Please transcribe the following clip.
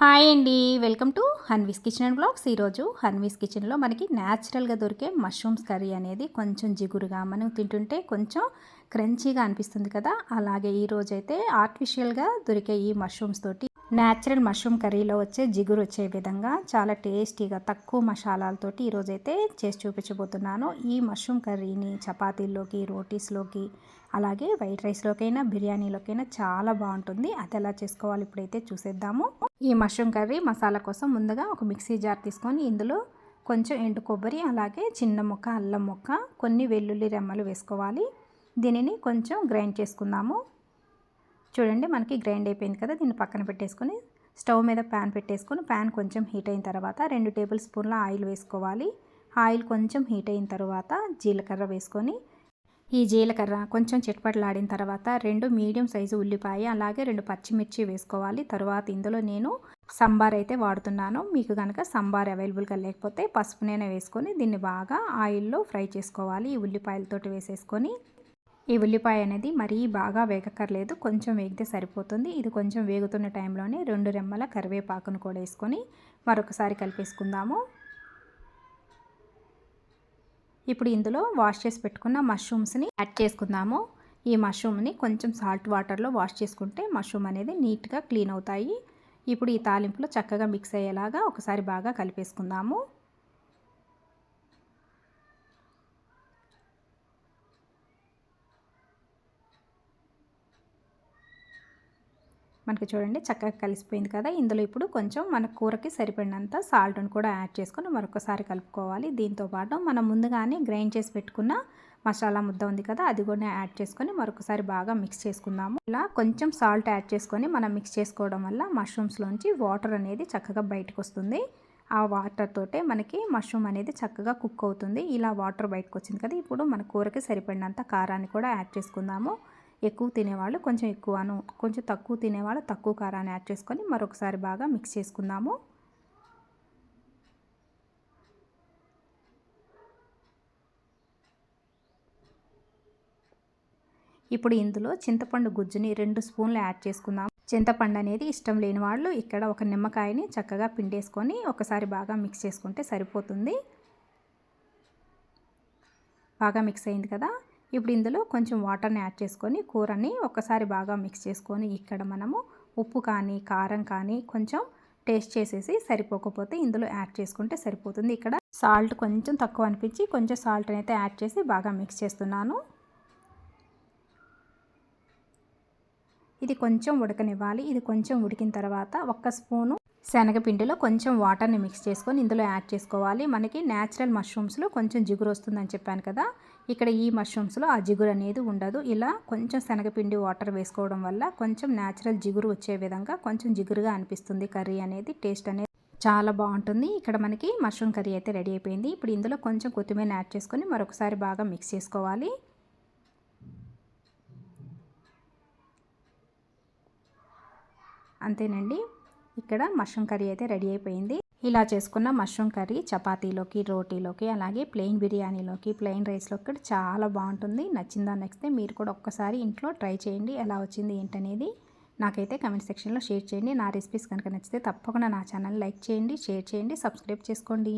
Hi అండి. Welcome to Hanvi's kitchen and blogs. ఈరోజు హన్వీస్ కిచెన్లో మనకి న్యాచురల్గా దొరికే మష్రూమ్స్ కర్రీ అనేది కొంచెం జిగురుగా మనం తింటుంటే కొంచెం క్రంచీగా అనిపిస్తుంది కదా. అలాగే ఈరోజైతే ఆర్టిఫిషియల్గా దొరికే ఈ మష్రూమ్స్ తోటి న్యాచురల్ మష్రూమ్ కర్రీలో వచ్చే జిగురు వచ్చే విధంగా చాలా టేస్టీగా తక్కువ మసాలాలతోటి ఈరోజైతే చేసి చూపించబోతున్నాను. ఈ మష్రూమ్ కర్రీని చపాతీల్లోకి రోటీస్లోకి అలాగే వైట్ రైస్లోకైనా బిర్యానీలోకైనా చాలా బాగుంటుంది. అది ఎలా చేసుకోవాలి ఇప్పుడైతే చూసేద్దాము. ఈ మష్రూమ్ కర్రీ మసాలా కోసం ముందుగా ఒక మిక్సీ జార్ తీసుకొని ఇందులో కొంచెం ఎండు కొబ్బరి అలాగే చిన్న మొక్క అల్లం మొక్క కొన్ని వెల్లుల్లి రెమ్మలు వేసుకోవాలి. దీనిని కొంచెం గ్రైండ్ చేసుకుందాము. చూడండి మనకి గ్రైండ్ అయిపోయింది కదా దీన్ని పక్కన పెట్టేసుకొని స్టవ్ మీద ప్యాన్ పెట్టేసుకొని ప్యాన్ కొంచెం హీట్ అయిన తర్వాత రెండు టేబుల్ స్పూన్ల ఆయిల్ వేసుకోవాలి. ఆయిల్ కొంచెం హీట్ అయిన తర్వాత జీలకర్ర వేసుకొని ఈ జీలకర్ర కొంచెం చిట్పట్లాడిన తర్వాత రెండు మీడియం సైజు ఉల్లిపాయ అలాగే రెండు పచ్చిమిర్చి వేసుకోవాలి. తర్వాత ఇందులో నేను సంబార్ అయితే వాడుతున్నాను. మీకు కనుక సంబార్ అవైలబుల్గా లేకపోతే పసుపునైనా వేసుకొని దీన్ని బాగా ఆయిల్లో ఫ్రై చేసుకోవాలి. ఈ ఉల్లిపాయలతోటి వేసేసుకొని ఈ ఉల్లిపాయ అనేది మరీ బాగా వేగక్కర్లేదు కొంచెం వేగితే సరిపోతుంది. ఇది కొంచెం వేగుతున్న టైంలోనే రెండు రెమ్మల కరివేపాకును కూడా వేసుకొని మరొకసారి కలిపేసుకుందాము. ఇప్పుడు ఇందులో వాష్ చేసి పెట్టుకున్న మష్రూమ్స్ని యాడ్ చేసుకుందాము. ఈ మష్రూమ్ని కొంచెం సాల్ట్ వాటర్లో వాష్ చేసుకుంటే మష్రూమ్ అనేది నీట్గా క్లీన్ అవుతాయి. ఇప్పుడు ఈ తాలింపులో చక్కగా మిక్స్ అయ్యేలాగా ఒకసారి బాగా కలిపేసుకుందాము. మనకి చూడండి చక్కగా కలిసిపోయింది కదా. ఇందులో ఇప్పుడు కొంచెం మన కూరకి సరిపడినంత సాల్ట్ను కూడా యాడ్ చేసుకొని మరొకసారి కలుపుకోవాలి. దీంతోపాటు మనం ముందుగానే గ్రైండ్ చేసి పెట్టుకున్న మసాలా ముద్ద ఉంది కదా అది కూడా యాడ్ చేసుకొని మరొకసారి బాగా మిక్స్ చేసుకుందాము. ఇలా కొంచెం సాల్ట్ యాడ్ చేసుకొని మనం మిక్స్ చేసుకోవడం వల్ల మష్రూమ్స్లోంచి వాటర్ అనేది చక్కగా బయటకు వస్తుంది ఆ వాటర్ తోటే మనకి మష్రూమ్ అనేది చక్కగా కుక్ అవుతుంది. ఇలా వాటర్ బయటకు వచ్చింది కదా ఇప్పుడు మన కూరకి సరిపడినంత కారాన్ని కూడా యాడ్ చేసుకుందాము. ఎక్కువ తినేవాళ్ళు కొంచెం ఎక్కువను కొంచెం తక్కువ తినేవాళ్ళు తక్కువ కారాన్ని యాడ్ చేసుకొని మరొకసారి బాగా మిక్స్ చేసుకుందాము. ఇప్పుడు ఇందులో చింతపండు గుజ్జుని రెండు స్పూన్లు యాడ్ చేసుకుందాం చింతపండు అనేది ఇష్టం లేని వాళ్ళు ఇక్కడ ఒక నిమ్మకాయని చక్కగా పిండేసుకొని ఒకసారి బాగా మిక్స్ చేసుకుంటే సరిపోతుంది. బాగా మిక్స్ అయింది కదా? ఇప్పుడు ఇందులో కొంచెం వాటర్ని యాడ్ చేసుకొని కూరని ఒకసారి బాగా మిక్స్ చేసుకొని ఇక్కడ మనము ఉప్పు కానీ కారం కానీ కొంచెం టేస్ట్ చేసేసి సరిపోకపోతే ఇందులో యాడ్ చేసుకుంటే సరిపోతుంది. ఇక్కడ సాల్ట్ కొంచెం తక్కువ అనిపించి కొంచెం సాల్ట్ అయితే యాడ్ చేసి బాగా మిక్స్ చేస్తున్నాను. ఇది కొంచెం ఉడకనివ్వాలి. ఇది కొంచెం ఉడికిన తర్వాత ఒక్క స్పూను శనగపిండిలో కొంచెం వాటర్ని మిక్స్ చేసుకొని ఇందులో యాడ్ చేసుకోవాలి. మనకి న్యాచురల్ మష్రూమ్స్లో కొంచెం జిగురు వస్తుందని చెప్పాను కదా ఇక్కడ ఈ మష్రూమ్స్లో ఆ జిగురు అనేది ఉండదు. ఇలా కొంచెం శనగపిండి వాటర్ వేసుకోవడం వల్ల కొంచెం న్యాచురల్ జిగురు వచ్చే విధంగా కొంచెం జిగురుగా అనిపిస్తుంది. కర్రీ అనేది టేస్ట్ అనేది చాలా బాగుంటుంది. ఇక్కడ మనకి మష్రూమ్ కర్రీ అయితే రెడీ అయిపోయింది. ఇప్పుడు ఇందులో కొంచెం కొత్తిమీర యాడ్ చేసుకొని మరొకసారి బాగా మిక్స్ చేసుకోవాలి. అంతేనండి. ఇక్కడ మష్రూమ్ కర్రీ అయితే రెడీ అయిపోయింది. ఇలా చేసుకున్న మష్రూమ్ కర్రీ చపాతీలోకి రోటీలోకి అలాగే ప్లెయిన్ బిర్యానీలోకి ప్లెయిన్ రైస్లోకి కూడా చాలా బాగుంటుంది. నచ్చిందా నచ్చితే మీరు కూడా ఒక్కసారి ఇంట్లో ట్రై చేయండి. ఎలా వచ్చింది ఏంటనేది నాకైతే కమెంట్ సెక్షన్లో షేర్ చేయండి. నా రెసిపీస్ కనుక నచ్చితే తప్పకుండా నా ఛానల్ లైక్ చేయండి షేర్ చేయండి సబ్స్క్రైబ్ చేసుకోండి.